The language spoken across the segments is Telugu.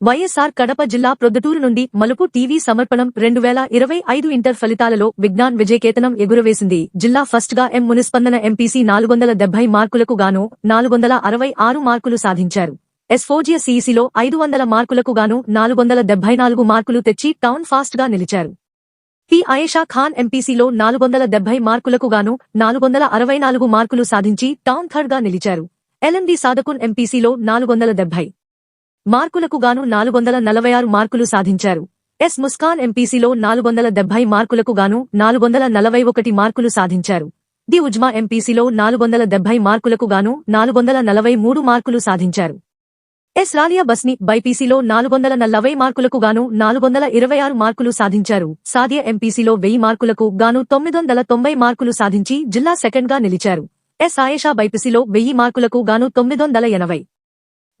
వైఎస్ఆర్ కడప జిల్లా ప్రొద్దుటూరు నుండి మలుపు టీవీ సమర్పణం రెండు వేల ఇరవై ఐదు ఇంటర్ ఫలితాలలో విజ్ఞాన్ విజయకేతనం ఎగురవేసింది. జిల్లా ఫస్ట్గా ఎం మునిస్పందన ఎంపీసీ నాలుగు వందల డెబ్బై మార్కులకు గాను నాలుగు వందల అరవై ఆరు మార్కులు సాధించారు. ఎస్ సీఈసీలో ఐదు వందల మార్కులకు గాను నాలుగు వందల డెబ్బై నాలుగు మార్కులు తెచ్చి టౌన్ ఫాస్ట్గా నిలిచారు. పి ఆయేషా ఖాన్ ఎంపీసీలో నాలుగు వందల డెబ్బై మార్కులకు గాను నాలుగు వందల అరవై నాలుగు మార్కులు సాధించి టౌన్ థర్డ్గా నిలిచారు ఎల్ఎండి సాదకున్ ఎంపీసీలో నాలుగు వందల డెబ్బై మార్కులకు గాను నాలుగు వందల నలభై ఆరు మార్కులు సాధించారు. ఎస్ ముస్కాన్ ఎంపీసీలో నాలుగు వందల డెబ్బై మార్కులకు గాను నాలుగు వందల నలభై ఒకటి మార్కులు సాధించారు. ది ఉజ్మా ఎంపీసీలో నాలుగు వందల డెబ్బై మార్కులకు గాను నాలుగొందల నలభై మూడు మార్కులు సాధించారు. ఎస్ రాలియా బస్ని బైపీసీలో నాలుగు వందల నలభై మార్కులకు గాను నాలుగు వందల ఇరవై ఆరు మార్కులు సాధించారు. సాదియా ఎంపీసీలో వెయ్యి మార్కులకు గాను తొమ్మిది వందల తొంభై మార్కులు సాధించి జిల్లా సెకండ్గా నిలిచారు. ఎస్ ఆయేషా బైపీసీలో వెయ్యి మార్కులకు గాను తొమ్మిది వందల ఎనభై.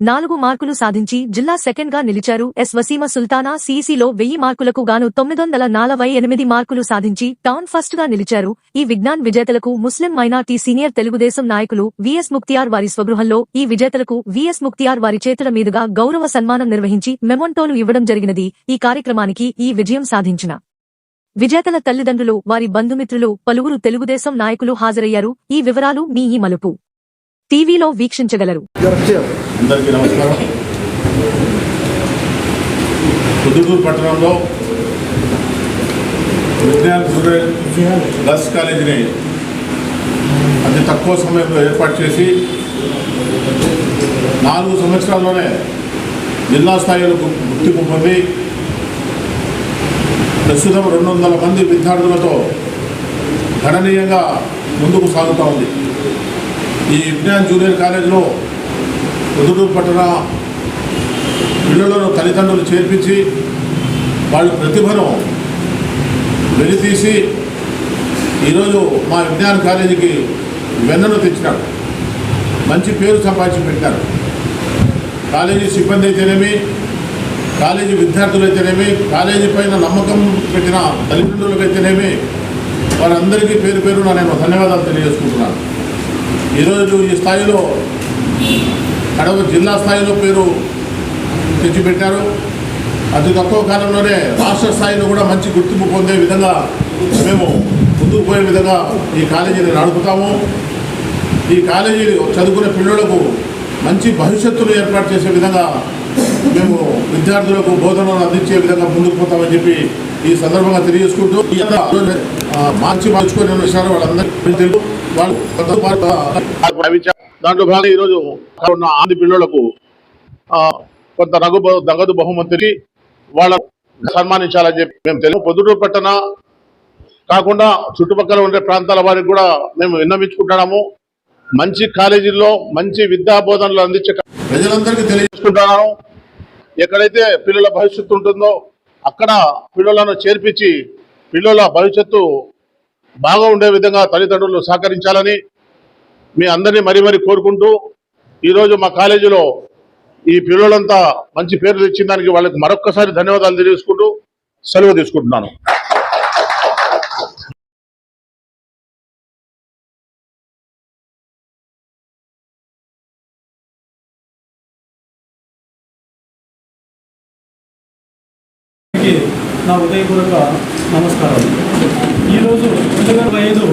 నాలుగు మార్కులు సాధించి జిల్లా సెకండ్గా నిలిచారు ఎస్ వసీమ సుల్తానా సీసీలో వెయ్యి మార్కులకు గాను తొమ్మిది వందల నలభై ఎనిమిది మార్కులు సాధించి టౌన్ ఫస్ట్గా నిలిచారు. ఈ విజ్ఞాన్ విజేతలకు ముస్లిం మైనార్టీ సీనియర్ తెలుగుదేశం నాయకులు విఎస్ ముక్తియార్ వారి స్వగృహంలో ఈ విజేతలకు విఎస్ ముక్తియార్ వారి చేతుల మీదుగా గౌరవ సన్మానం నిర్వహించి మెమొంటోలు ఇవ్వడం జరిగినది. ఈ కార్యక్రమానికి ఈ విజయం సాధించిన విజేతల తల్లిదండ్రులు వారి బంధుమిత్రులు పలువురు తెలుగుదేశం నాయకులు హాజరయ్యారు. ఈ వివరాలు మీ ఈ మలుపు. టీవీలో వీక్షించగలరు. అందరికీ నమస్కారం. పొద్దుటూరు పట్టణంలో విజ్ఞాన్ గర్ల్స్ కాలేజీని అతి తక్కువ సమయంలో ఏర్పాటు చేసి నాలుగు సంవత్సరాల్లోనే జిల్లా స్థాయిలో గుర్తింపు పొంది ప్రస్తుతం రెండు వందల మంది విద్యార్థులతో గణనీయంగా ముందుకు సాగుతూ ఉంది. ఈ విజ్ఞాన్ జూనియర్ కాలేజీలో పొద్దుటూరు పట్టణ పిల్లలను తల్లిదండ్రులు చేర్పించి వాళ్ళ ప్రతిభను వెలితీసి ఈరోజు మా విజ్ఞాన కాలేజీకి వెన్నను తెచ్చినాడు మంచి పేరు సంపాదించి పెట్టారు కాలేజీ సిబ్బంది అయితేనేమి కాలేజీ విద్యార్థులు అయితేనేమి కాలేజీ పైన నమ్మకం పెట్టిన తల్లిదండ్రులకైతేనేమి వారందరికీ పేరు పేరున నేను ధన్యవాదాలు తెలియజేసుకుంటున్నాను. ఈరోజు ఈ స్థాయిలో కడప జిల్లా స్థాయిలో పేరు తెచ్చిపెట్టారు అతి తక్కువ కాలంలోనే రాష్ట్ర స్థాయిలో కూడా మంచి గుర్తింపు పొందే విధంగా మేము ముందుకు పోయే విధంగా ఈ కాలేజీని నడుపుతాము ఈ కాలేజీ చదువుకునే పిల్లలకు మంచి భవిష్యత్తును ఏర్పాటు చేసే విధంగా మేము విద్యార్థులకు బోధనలు అందించే విధంగా ముందుకు పోతామని చెప్పి ఈ సందర్భంగా తెలియజేసుకుంటూ మార్చి మార్చుకొని విషయాలు వాళ్ళందరికీ దాంట్లో భాగంగా ఈరోజు ఉన్న ఆంధ్ర పిల్లలకు కొంత నగదు నగదు బహుమతిని వాళ్ళ సన్మానించాలని చెప్పి మేము తెలుగు పొద్దుటూరు పట్టణ కాకుండా చుట్టుపక్కల ఉండే ప్రాంతాల వారికి కూడా మేము విన్నవించుకుంటున్నాము. మంచి కాలేజీల్లో మంచి విద్యా బోధనలు అందించే ప్రజలందరికీ తెలియజేసుకుంటున్నాము ఎక్కడైతే పిల్లల భవిష్యత్తు ఉంటుందో అక్కడ పిల్లలను చేర్పించి పిల్లల భవిష్యత్తు బాగా ఉండే విధంగా తల్లిదండ్రులు సహకరించాలని మీ అందరినీ మరీ మరీ కోరుకుంటూ ఈరోజు మా కాలేజీలో ఈ పిల్లలంతా మంచి పేరు తెచ్చిన దానికి వాళ్ళకి మరొక్కసారి ధన్యవాదాలు తెలియజేసుకుంటూ సెలవు తీసుకుంటున్నాను. నా ఉదయపూర్వక నమస్కారాలు. ఈరోజు రెండు వేల ఐదు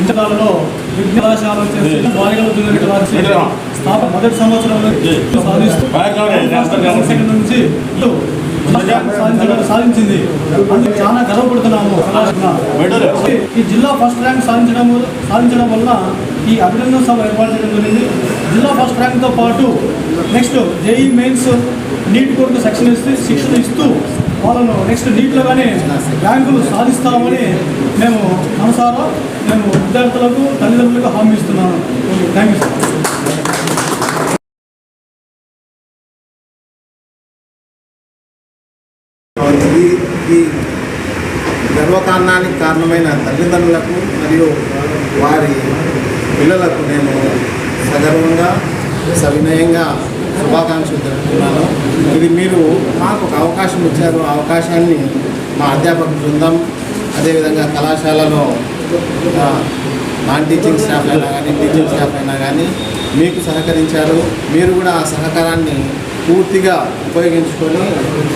ఇంతకాలంలో విద్యా కళాశాల చేసి బాలికల జూనియర్ కళాశాల స్థాపన మొదటి సంవత్సరంలో సాధిస్తూ సెకండ్ నుంచి ఇటు సాధించడం సాధించింది. అందుకు చాలా గర్వపడుతున్నాము. ఈ జిల్లా ఫస్ట్ ర్యాంక్ సాధించడం సాధించడం వల్ల ఈ అభినందన సభ ఏర్పాటు చేయడం జరిగింది. జిల్లా ఫస్ట్ ర్యాంక్తో పాటు నెక్స్ట్ జేఈ మెయిన్స్ నీట్ కొరకు సెక్షన్ ఇస్తూ శిక్షణ ఇస్తూ వాళ్ళను నెక్స్ట్ నీట్లో కానీ ర్యాంకులు సాధిస్తామని మేము మనసారా మేము విద్యార్థులకు తల్లిదండ్రులకు హామీ ఇస్తున్నాను థ్యాంక్ యూ సార్ ఈ గర్వకారణానికి కారణమైన తల్లిదండ్రులకు మరియు వారి పిల్లలకు నేను సగర్వంగా సవినయంగా శుభాకాంక్షలు తెలుపుతున్నాను. ఇది మీరు మాకు ఒక అవకాశం ఇచ్చారు. ఆ అవకాశాన్ని మా అధ్యాపక బృందం అదేవిధంగా కళాశాలలో నాన్ టీచింగ్ స్టాఫ్ అయినా కానీ టీచింగ్ స్టాఫ్ అయినా కానీ మీకు సహకరించారు. మీరు కూడా ఆ సహకారాన్ని పూర్తిగా ఉపయోగించుకొని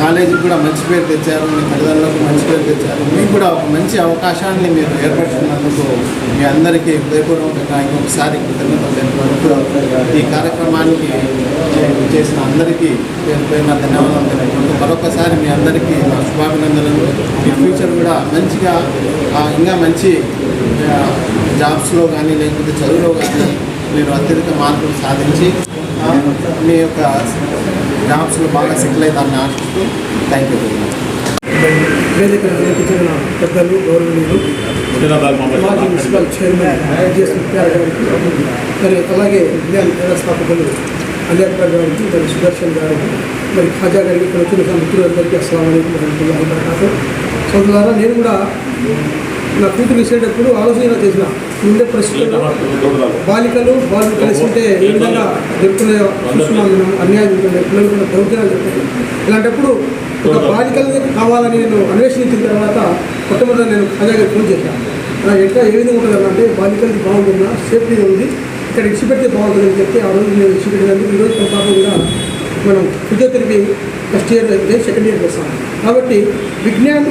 కాలేజీకి కూడా మంచి పేరు తెచ్చారు. మీ తల్లిదండ్రులకు మంచి పేరు తెచ్చారు. మీకు కూడా ఒక మంచి అవకాశాన్ని మీరు ఏర్పరచుకున్నందుకు మీ అందరికీ హృదయపూర్వకంగా ఇంకొకసారి కృతజ్ఞతలు తెలుపుకుంటూ ఈ కార్యక్రమానికి చేసిన అందరికీ పేరు పేరున ధన్యవాదాలు తెలుపుకుంటూ మరొకసారి మీ అందరికీ నా శుభాభినందనలు. మీ ఫ్యూచర్ కూడా మంచిగా ఇంకా మంచి జాబ్స్లో కానీ లేకపోతే చదువులో కానీ మీరు అత్యధిక మార్కులు సాధించి ఆ, మీ యొక్క జాబ్స్లో బాగా సెటిల్ అవుతారని ఆశిస్తూ థ్యాంక్ యూ. వెరీ మచ్ పెద్దలు గౌరవనీయులు మాజీ మున్సిపల్ చైర్మన్ జిఎస్ ముత్యాల గారికి మరి అలాగే విజ్ఞాన వ్యవస్థాపకులు అంబేద్కర్ గారికి మరి సుదర్శన్ గారికి మరి ఖాజా గారికి ఇక్కడ వచ్చిన మిత్రులందరికీ అస్సలం అయికం వరహమతుల్లాహి వబరకాతు. సోదరులారా నేను కూడా నా కూతురు ఇచ్చేటప్పుడు ఆలోచన చేసిన ఉండే పరిస్థితుల్లో బాలికలు బాలు కలిసి ఉంటే ఏ విధంగా జరుగుతున్న చూస్తున్నాం మనం అన్యాయం జరుగుతుంది. పిల్లలు కూడా దౌర్జన్యాలు జరుగుతాయి. ఇలాంటప్పుడు ఒక బాలికలు కావాలని నేను అన్వేషించిన తర్వాత కూడా నేను ఖాజాగా ఫోన్ చేశాను. ఎట్లా ఏ విధంగా ఉంటుంది అంటే బాలికలకి బాగుంటుందా సేఫ్టీగా ఉంది ఇక్కడ ఇచ్చిపెడితే బాగుంటుందని చెప్పి ఆ రోజు నేను ఇచ్చిపెట్టినందుకు ఈరోజు కొంతపాటు కూడా మనం ఫిజియోథెరపీ ఫస్ట్ ఇయర్ అయితే సెకండ్ ఇయర్కి వస్తాం. కాబట్టి విజ్ఞాన్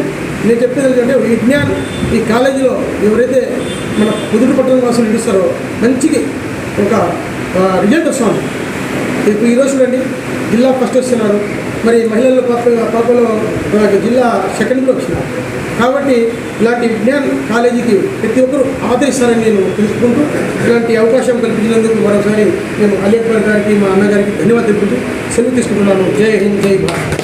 నేను చెప్పేది ఏంటంటే విజ్ఞాన్ ఈ కాలేజీలో ఎవరైతే మన కుదురు పట్టణ వాసులు నడుస్తారో మంచిగా ఒక రిజల్ట్ వస్తుంది. ఇప్పుడు ఈరోజు చూడండి జిల్లా ఫస్ట్ వస్తున్నారు మరి మహిళల పాప పాపలో జిల్లా సెకండ్లో వచ్చినారు. కాబట్టి ఇలాంటి విజ్ఞాన్ కాలేజీకి ప్రతి ఒక్కరూ ఆదరిస్తారని నేను తెలుసుకుంటూ ఇలాంటి అవకాశం కల్పించినందుకు మరోసారి మేము అలీ గారికి మా అన్నగారికి ధన్యవాదాలు తెలుపుతూ సెలవు తీసుకుంటున్నాను. జై హింద్ జై భారత్.